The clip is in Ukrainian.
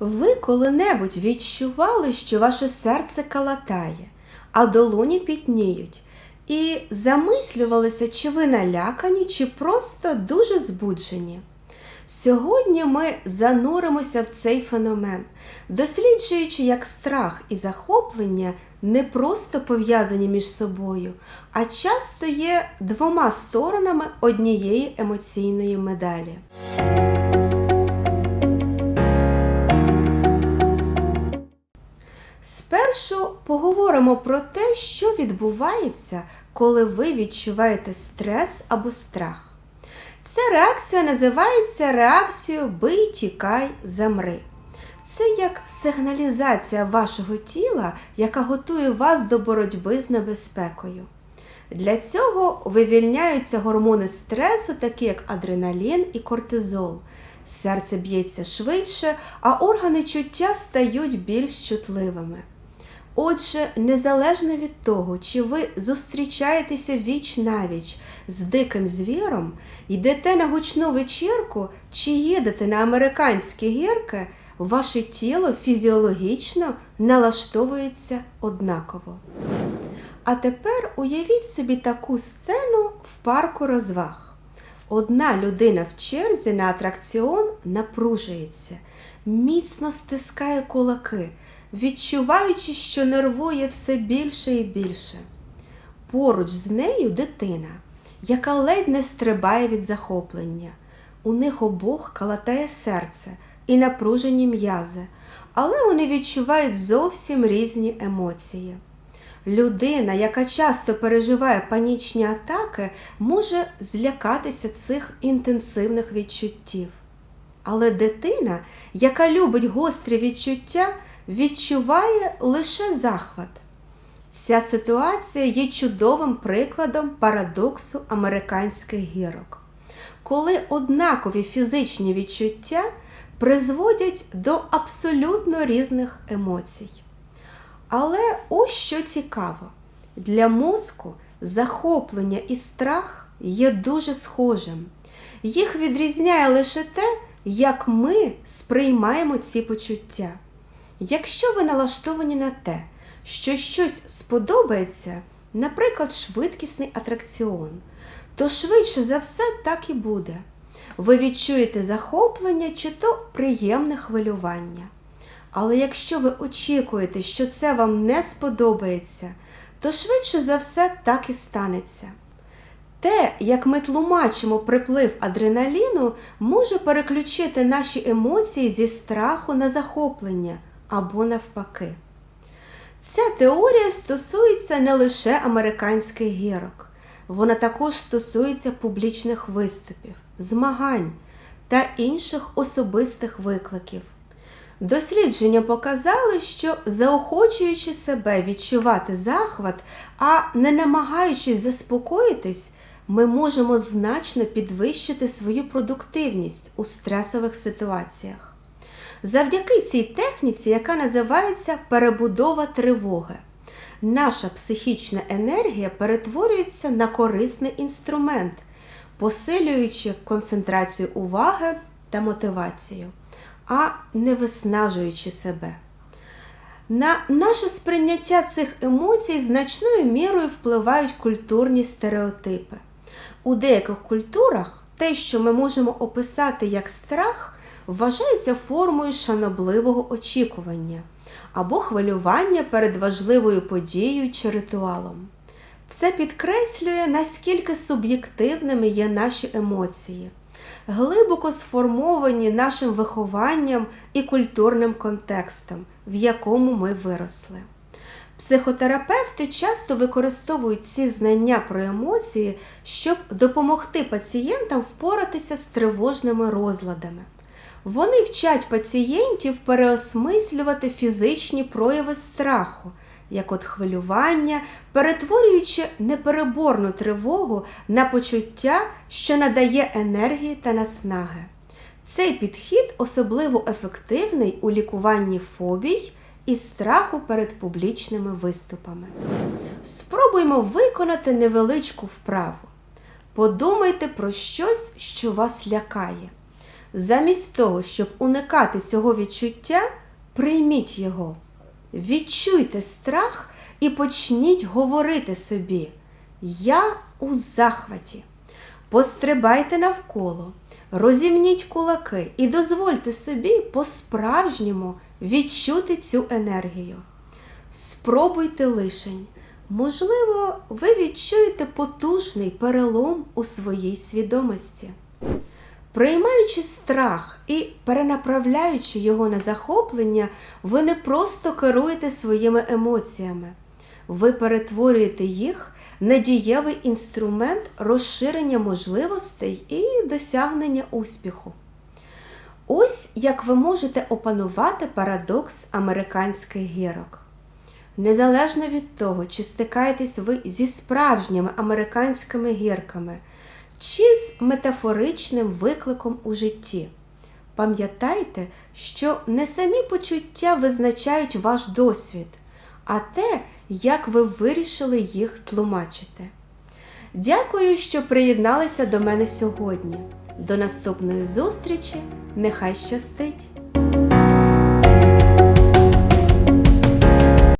Ви коли-небудь відчували, що ваше серце калатає, а долоні пітніють, і замислювалися, чи ви налякані, чи просто дуже збуджені. Сьогодні ми зануримося в цей феномен, досліджуючи, як страх і захоплення не просто пов'язані між собою, а часто є двома сторонами однієї емоційної медалі. Спершу поговоримо про те, що відбувається, коли ви відчуваєте стрес або страх. Ця реакція називається реакцією бий, тікай, замри. Це як сигналізація вашого тіла, яка готує вас до боротьби з небезпекою. Для цього вивільняються гормони стресу, такі як адреналін і кортизол. Серце б'ється швидше, а органи чуття стають більш чутливими. Отже, незалежно від того, чи ви зустрічаєтеся віч навіч з диким звіром, йдете на гучну вечірку чи їдете на американські гірки, ваше тіло фізіологічно налаштовується однаково. А тепер уявіть собі таку сцену в парку розваг. Одна людина в черзі на атракціон напружується, міцно стискає кулаки, відчуваючи, що нервує все більше і більше. Поруч з нею дитина, яка ледь не стрибає від захоплення. У них обох калатає серце і напружені м'язи, але вони відчувають зовсім різні емоції. Людина, яка часто переживає панічні атаки, може злякатися цих інтенсивних відчуттів. Але дитина, яка любить гострі відчуття, відчуває лише захват. Ця ситуація є чудовим прикладом парадоксу американських гірок, коли однакові фізичні відчуття призводять до абсолютно різних емоцій. Але ось що цікаво, для мозку захоплення і страх є дуже схожим. Їх відрізняє лише те, як ми сприймаємо ці почуття. Якщо ви налаштовані на те, що щось сподобається, наприклад, швидкісний атракціон, то швидше за все так і буде. Ви відчуєте захоплення чи то приємне хвилювання. Але якщо ви очікуєте, що це вам не сподобається, то швидше за все так і станеться. Те, як ми тлумачимо приплив адреналіну, може переключити наші емоції зі страху на захоплення або навпаки. Ця теорія стосується не лише американських гірок, вона також стосується публічних виступів, змагань та інших особистих викликів. Дослідження показали, що заохочуючи себе відчувати захват, а не намагаючись заспокоїтись, ми можемо значно підвищити свою продуктивність у стресових ситуаціях. Завдяки цій техніці, яка називається перебудова тривоги, наша психічна енергія перетворюється на корисний інструмент, посилюючи концентрацію уваги та мотивацію а не виснажуючи себе. На наше сприйняття цих емоцій значною мірою впливають культурні стереотипи. У деяких культурах те, що ми можемо описати як страх, вважається формою шанобливого очікування або хвилювання перед важливою подією чи ритуалом. Це підкреслює, наскільки суб'єктивними є наші емоції глибоко сформовані нашим вихованням і культурним контекстом, в якому ми виросли. Психотерапевти часто використовують ці знання про емоції, щоб допомогти пацієнтам впоратися з тривожними розладами. Вони вчать пацієнтів переосмислювати фізичні прояви страху як от хвилювання, перетворюючи непереборну тривогу на почуття, що надає енергії та наснаги. Цей підхід особливо ефективний у лікуванні фобій і страху перед публічними виступами. Спробуймо виконати невеличку вправу. Подумайте про щось, що вас лякає. Замість того, щоб уникати цього відчуття, прийміть його. Відчуйте страх і почніть говорити собі. Я у захваті. Пострибайте навколо, розімніть кулаки і дозвольте собі по-справжньому відчути цю енергію. Спробуйте лишень. Можливо, ви відчуєте потужний перелом у своїй свідомості. Приймаючи страх і перенаправляючи його на захоплення, ви не просто керуєте своїми емоціями, ви перетворюєте їх на дієвий інструмент розширення можливостей і досягнення успіху. Ось як ви можете опанувати парадокс американських гірок. Незалежно від того, чи стикаєтесь ви зі справжніми американськими гірками, чи з метафоричним викликом у житті. Пам'ятайте, що не самі почуття визначають ваш досвід, а те, як ви вирішили їх тлумачити. Дякую, що приєдналися до мене сьогодні. До наступної зустрічі! Нехай щастить!